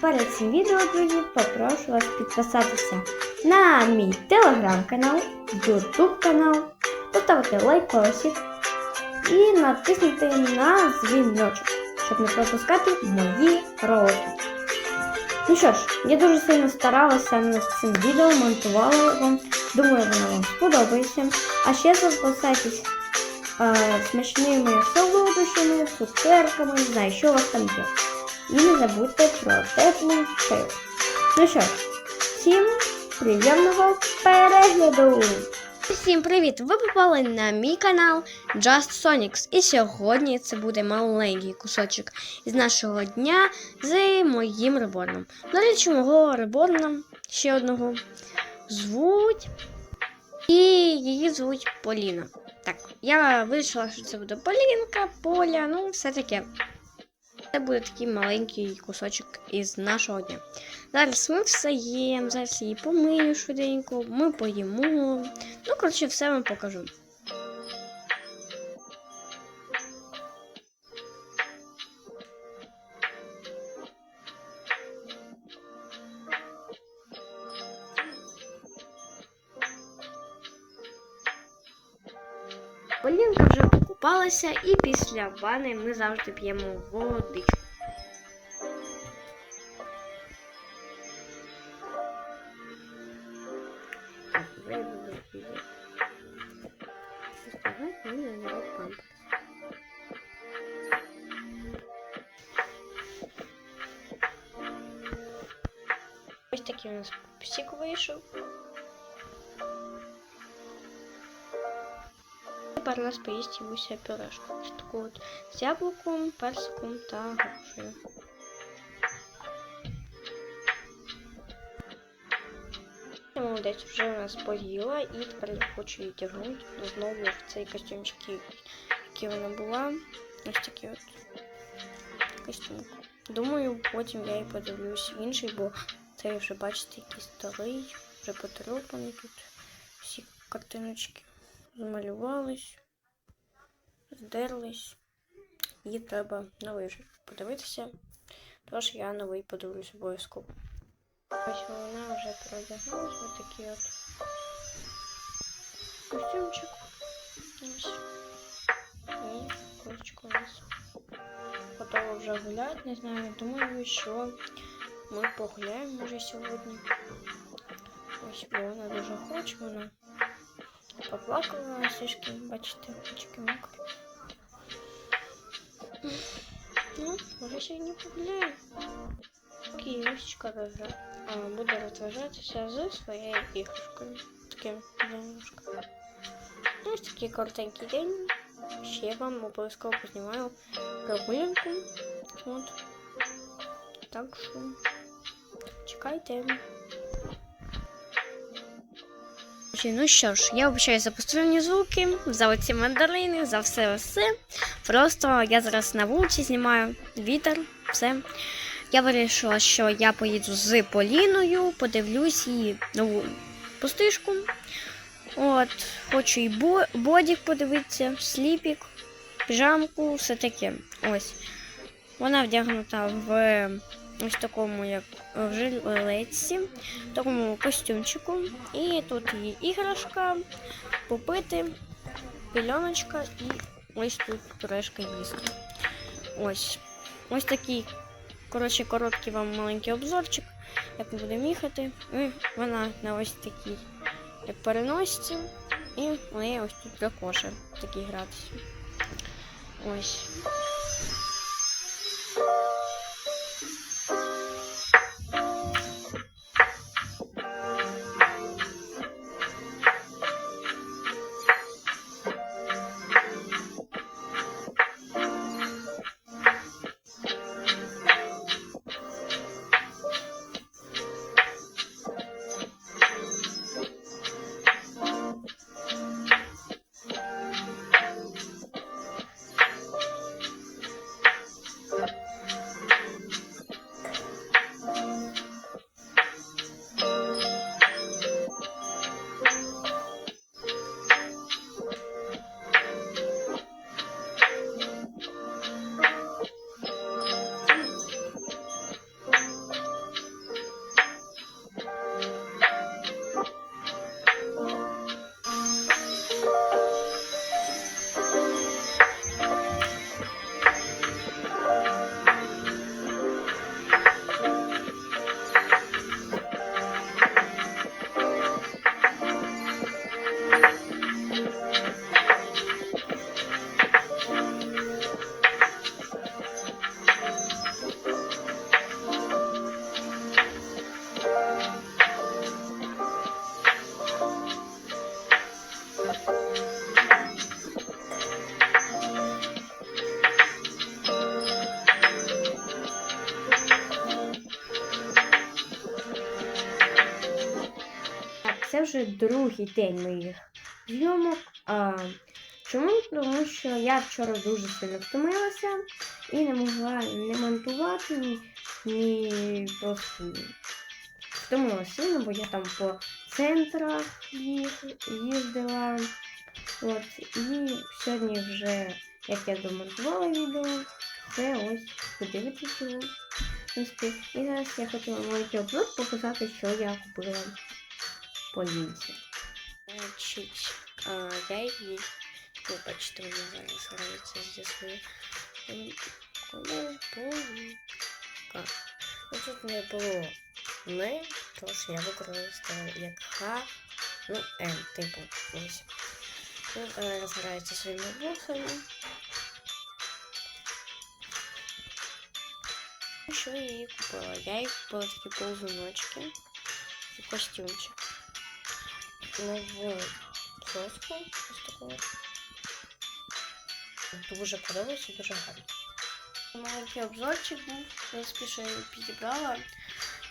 перед цим відео, друзі, попрошу вас підписатися на мій телеграм-канал, ютуб канал, поставити лайкосик і натиснути на дзвіночок, щоб не пропускати мої ролики. Ну що ж, я дуже сильно старалася над цим відео, монтувала його. Думаю, воно вам сподобається. А ще записайтесь е, смачними солодощами, цукерками, не знаю, що у вас там є. І не забудьте про теплу чаю. Ну що всім приємного перегляду! Всім привіт! Ви попали на мій канал Just Sonics. І сьогодні це буде маленький кусочок із нашого дня з моїм реборном. До речі, мого реборна ще одного звуть. І її звуть Поліна. Так, я вирішила, що це буде Полінка, Поля, ну все таке. Це буде такий маленький кусочок із нашого дня. Зараз ми все їмо, зараз її помию швиденько, ми поїмо. Ну, коротше, все вам покажу. Полінка вже покупалася, і після вани ми завжди п'ємо памперс. Ось такий у нас псик вийшов. Тепер у нас поїсть Івуся пюрешку. Ось таку от з яблуком, персиком та грушею. Ця Молодець вже у нас поїла і тепер я хочу її тягнути знову в цей костюмчик, який вона була. Ось такий от костюм. Думаю, потім я і подивлюсь в інший, бо цей вже, бачите, який старий, вже потрепаний тут. Всі картиночки змалювались, здерлись. І треба новий вже подивитися. Тож я новий подивлюсь обов'язково. Ось вона вже продяглась, ось такий от костюмчик. Ось. І курочка у нас готова вже гуляти. Не знаю, думаю, що ми погуляємо вже сьогодні. Ось, вона дуже хоче, вона поплакала трішки, бачите, очки мокрі. Ну, може сьогодні погуляємо. Київська рожа буде розважатися з своєю іграшкою. Таким дянюшкою. Ось такий коротенький день. Ще вам обов'язково познімаю прогулянку. От. Так що чекайте. Ну що ж, я вибачаю за посторонні звуки, за оці мандарини, за все все. Просто я зараз на вулиці знімаю вітер, все. Я вирішила, що я поїду з Поліною, подивлюсь її нову пустишку. От, хочу і бо бодік подивитися, сліпік, піжамку, все таке. Ось. Вона вдягнута в ось такому, як в жилетці, такому костюмчику. І тут її іграшка, попити, пільоночка і ось тут пюрешка їсти. Ось. Ось такий Коротше, короткий вам маленький обзорчик, як ми будемо їхати. І вона на ось такій, як переносці. І в неї ось тут також такий гратися. Ось. Вже другий день моїх зйомок. А, чому? Тому що я вчора дуже сильно втомилася і не могла не монтувати, ні, ні просто втомилася сильно, бо я там по центрах їздила. От, і сьогодні вже, як я домонтувала відео, це ось подивитися і зараз я хотіла маленький обзор показати, що я купила по лінці. Значить, а, я її, ви бачите, вона зараз грається зі своєю колонкою. Ну тут не було не, тож я використала як Х, ну М, типу, ось. Ну, вона розграється своїми боксами. Що я її купила? Я їй купила такі ползуночки і костюмчик. Нову соску ось таку. Дуже подобається, дуже гарно. Маленький обзорчик був, в принципі, що я підібрала.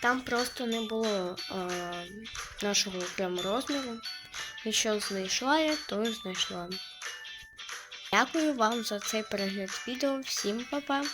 Там просто не було а, нашого прямо розміру. І знайшла я, то і знайшла. Дякую вам за цей перегляд відео. Всім па-па!